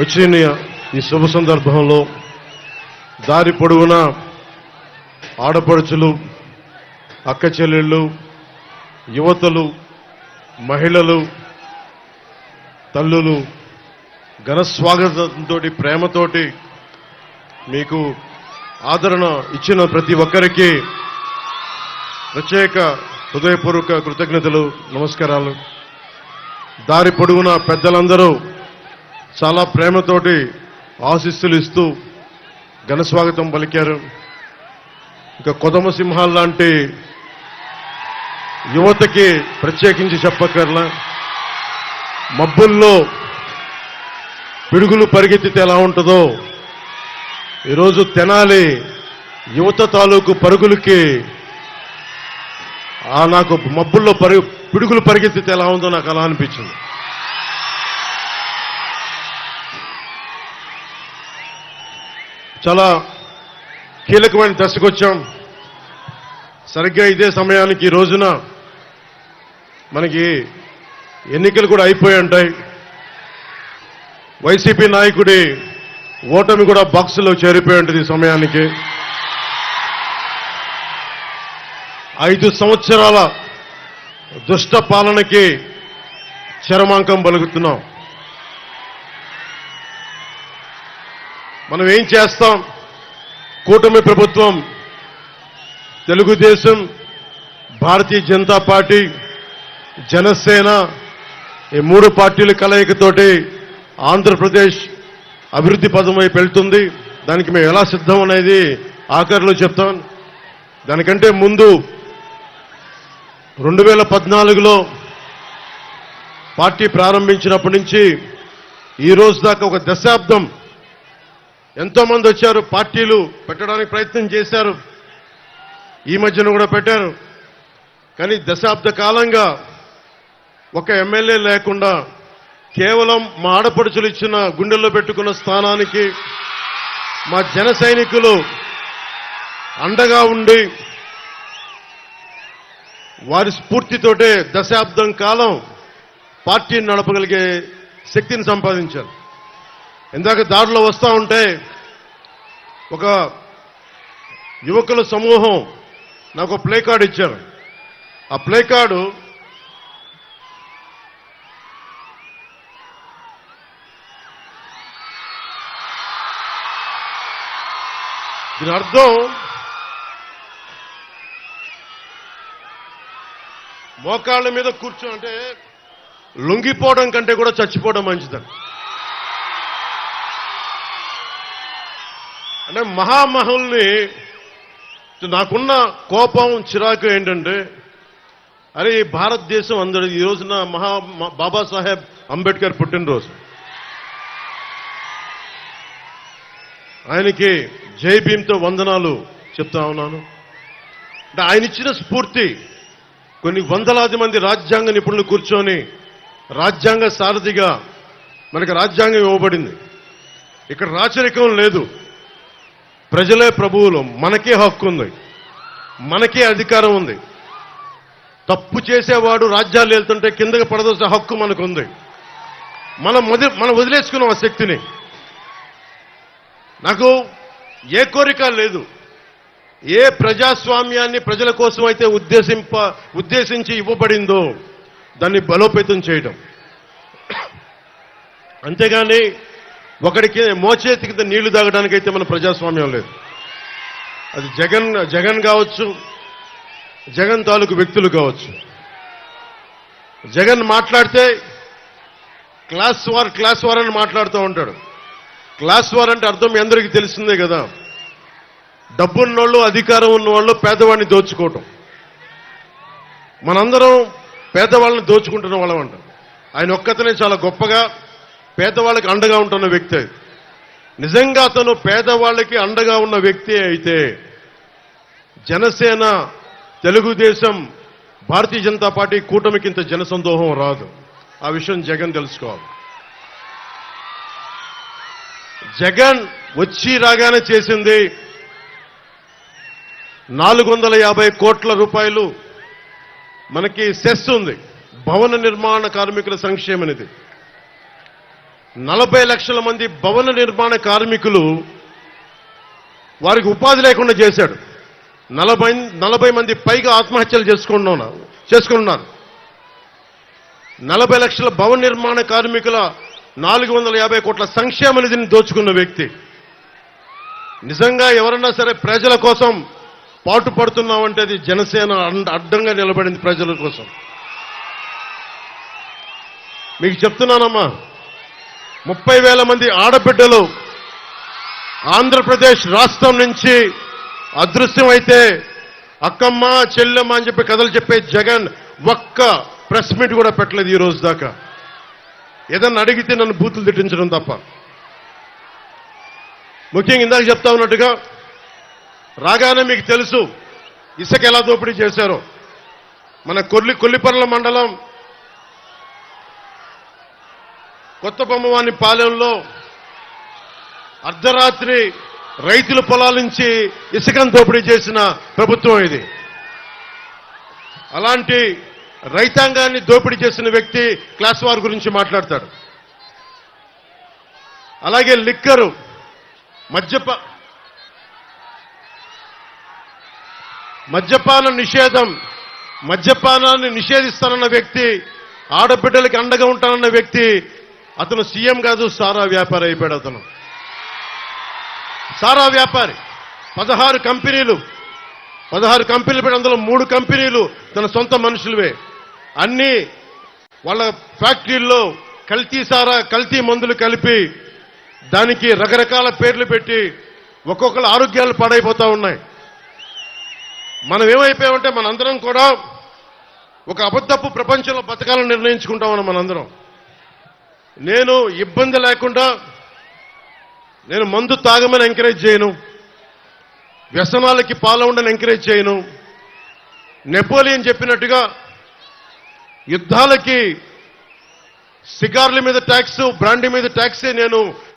వచ్చిన ఈ శుభ సందర్భంలో దారి పొడవునా ఆడపడుచులు అక్క చెల్లెళ్ళు యువతలు మహిళలు తల్లులు ఘనస్వాగతంతో ప్రేమతోటి మీకు ఆదరణ ఇచ్చిన ప్రతి ఒక్కరికి ప్రత్యేక హృదయపూర్వక కృతజ్ఞతలు నమస్కారాలు. దారి పొడుగున పెద్దలందరూ చాలా ప్రేమతోటి ఆశీస్సులు ఇస్తూ ఘన స్వాగతం పలికారు. ఇంకా కొదమ సింహాల్ లాంటి యువతకి ప్రత్యేకించి చెప్పక్కర్లా. మబ్బుల్లో పిడుగులు పరిగెత్తితే ఎలా ఉంటుందో ఈరోజు తెనాలి యువత తాలూకు పరుగులకి ఆ నాకు మబ్బుల్లో పరుగు పిడుగులు పరిగెత్తితే ఎలా ఉందో నాకు అలా అనిపించింది. చాలా కీలకమైన దశకు వచ్చాం. సరిగ్గా ఇదే సమయానికి ఈ రోజున మనకి ఎన్నికలు కూడా అయిపోయి ఉంటాయి. వైసీపీ నాయకుడి ఓటమి కూడా బాక్సులో చేరిపోయి ఉంటుంది ఈ సమయానికి. ఐదు సంవత్సరాల దుష్ట పాలనకి చరమాంకం పలుకుతున్నాం. మనం ఏం చేస్తాం? కూటమి ప్రభుత్వం తెలుగుదేశం భారతీయ జనతా పార్టీ జనసేన ఈ మూడు పార్టీల కలయికతోటి ఆంధ్రప్రదేశ్ అభివృద్ధి పదం వైపు వెళ్తుంది. దానికి మేము ఎలా సిద్ధం అనేది ఆఖరిలో చెప్తాం. దానికంటే ముందు రెండు వేల పద్నాలుగులో పార్టీ ప్రారంభించినప్పటి నుంచి ఈ రోజు దాకా ఒక దశాబ్దం ఎంతో మంది వచ్చారు పార్టీలు పెట్టడానికి ప్రయత్నం చేశారు. ఈ మధ్యన కూడా పెట్టారు. కానీ దశాబ్ద కాలంగా ఒక ఎమ్మెల్యే లేకుండా కేవలం మా ఆడపడుచులు ఇచ్చిన గుండెల్లో పెట్టుకున్న స్థానానికి మా జన సైనికులు అండగా ఉండి వారి స్ఫూర్తితోటే దశాబ్దం కాలం పార్టీని నడపగలిగే శక్తిని సంపాదించారు. ఇందాక దారిలో వస్తూ ఉంటే ఒక యువకుల సమూహం నాకు ప్లే కార్డు ఇచ్చారు. ఆ ప్లే కార్డు దీని అర్థం మోకాళ్ళ మీద కూర్చో అంటే లొంగిపోవడం కంటే కూడా చచ్చిపోవడం మంచిదని అంటే మహామహుల్ని నాకున్న కోపం చిరాకు ఏంటంటే అరే ఈ భారతదేశం అందరి ఈ రోజున మహా బాబాసాహెబ్ అంబేద్కర్ పుట్టినరోజు. ఆయనకి జై భీమ్తో వందనాలు చెప్తా ఉన్నాను. అంటే ఆయన ఇచ్చిన స్ఫూర్తి కొన్ని వందలాది మంది రాజ్యాంగ నిపుణులు కూర్చొని రాజ్యాంగ సారథిగా మనకు రాజ్యాంగం ఇవ్వబడింది. ఇక్కడ రాచరికం లేదు. ప్రజలే ప్రభువులు. మనకే హక్కు ఉంది. మనకే అధికారం ఉంది. తప్పు చేసేవాడు రాజ్యాలు వెళ్తుంటే కిందకి పడదోసే హక్కు మనకుంది. మనం మొదలు మనం వదిలేసుకున్నాం ఆ శక్తిని. నాకు ఏ కోరిక లేదు. ఏ ప్రజాస్వామ్యాన్ని ప్రజల కోసం అయితే ఉద్దేశింప ఉద్దేశించి ఇవ్వబడిందో దాన్ని బలోపేతం చేయడం. అంతేగాని ఒకడికి మోచేతి కింద నీళ్ళు తాగడానికైతే మన ప్రజాస్వామ్యం లేదు. అది జగన్ జగన్ కావచ్చు జగన్ తాలూకు వ్యక్తులు కావచ్చు. జగన్ మాట్లాడితే క్లాస్ వార్ క్లాస్ వార్ అని మాట్లాడుతూ ఉంటాడు. క్లాస్ వార్ అంటే అర్థం మీ అందరికీ తెలిసిందే కదా. డబ్బున్నోళ్ళు అధికారం ఉన్నవాళ్ళు పేదవాడిని దోచుకోవటం. మనందరం పేదవాళ్ళని దోచుకుంటున్న వాళ్ళం అంట. ఆయన ఒక్కతనే చాలా గొప్పగా పేదవాళ్ళకి అండగా ఉంటున్న వ్యక్తి. నిజంగా అతను పేదవాళ్ళకి అండగా ఉన్న వ్యక్తి అయితే జనసేన తెలుగుదేశం భారతీయ జనతా పార్టీ కూటమికి ఇంత జనసందోహం రాదు. ఆ విషయం జగన్ తెలుసుకోవాలి. జగన్ వచ్చి రాగానే చేసింది నాలుగు వందల యాభై కోట్ల రూపాయలు. మనకి సెస్ ఉంది. భవన నిర్మాణ కార్మికుల సంక్షేమనిది నలభై లక్షల మంది భవన నిర్మాణ కార్మికులు వారికి ఉపాధి లేకుండా చేశాడు. నలభై నలభై మంది పైగా ఆత్మహత్యలు చేసుకుంటున్నారు చేసుకున్నారు. నలభై లక్షల భవన నిర్మాణ కార్మికుల నాలుగు వందల యాభై కోట్ల సంక్షేమ నిధిని దోచుకున్న వ్యక్తి. నిజంగా ఎవరన్నా సరే ప్రజల కోసం పాటు పడుతున్నామంటే అది జనసేన అడ్డంగా నిలబడింది ప్రజల కోసం. మీకు చెప్తున్నానమ్మా ముప్పై వేల మంది ఆడబిడ్డలు ఆంధ్రప్రదేశ్ రాష్ట్రం నుంచి అదృశ్యం అయితే అక్కమ్మ చెల్లెమ్మ అని చెప్పి కథలు చెప్పే జగన్ ఒక్క ప్రెస్ మీట్ కూడా పెట్టలేదు ఈ రోజు దాకా. ఏదన్నా అడిగితే నన్ను బూతులు తిట్టించడం తప్ప. ముఖ్యంగా ఇందాక చెప్తా ఉన్నట్టుగా రాగానే మీకు తెలుసు ఇసుక ఎలా దోపిడీ చేశారో. మన కొల్లి కొల్లిపర్ల మండలం కొత్త బొమ్మవాని పాలెంలో అర్ధరాత్రి రైతుల పొలాల నుంచి ఇసుకను దోపిడీ చేసిన ప్రభుత్వం ఇది. అలాంటి రైతాంగాన్ని దోపిడీ చేసిన వ్యక్తి క్లాస్ వార్ గురించి మాట్లాడతాడు అలాగే లిక్కరు మద్యప మద్యపాన నిషేధం మద్యపానాన్ని నిషేధిస్తానన్న వ్యక్తి ఆడబిడ్డలకి అండగా ఉంటానన్న వ్యక్తి అతను సీఎం కాదు సారా వ్యాపారి అయిపోయాడు అతను. సారా వ్యాపారి. పదహారు కంపెనీలు. పదహారు కంపెనీలు పెట్టి అందులో మూడు కంపెనీలు తన సొంత మనుషులవే. అన్ని వాళ్ళ ఫ్యాక్టరీల్లో కల్తీ సారా కల్తీ మందులు కలిపి దానికి రకరకాల పేర్లు పెట్టి ఒక్కొక్కరు ఆరోగ్యాలు పాడైపోతూ ఉన్నాయి. మనం ఏమైపోయామంటే మనందరం కూడా ఒక అబద్ధపు ప్రపంచంలో బతకాలని నిర్ణయించుకుంటామని మనందరం. నేను ఇబ్బంది లేకుండా నేను మందు తాగమని ఎంకరేజ్ చేయను. వ్యసనాలకి పాలవుండని ఎంకరేజ్ చేయను. నెపోలియన్ చెప్పినట్టుగా యుద్ధాలకి సిగార్ల మీద ట్యాక్స్ బ్రాండీ మీద ట్యాక్సే నేను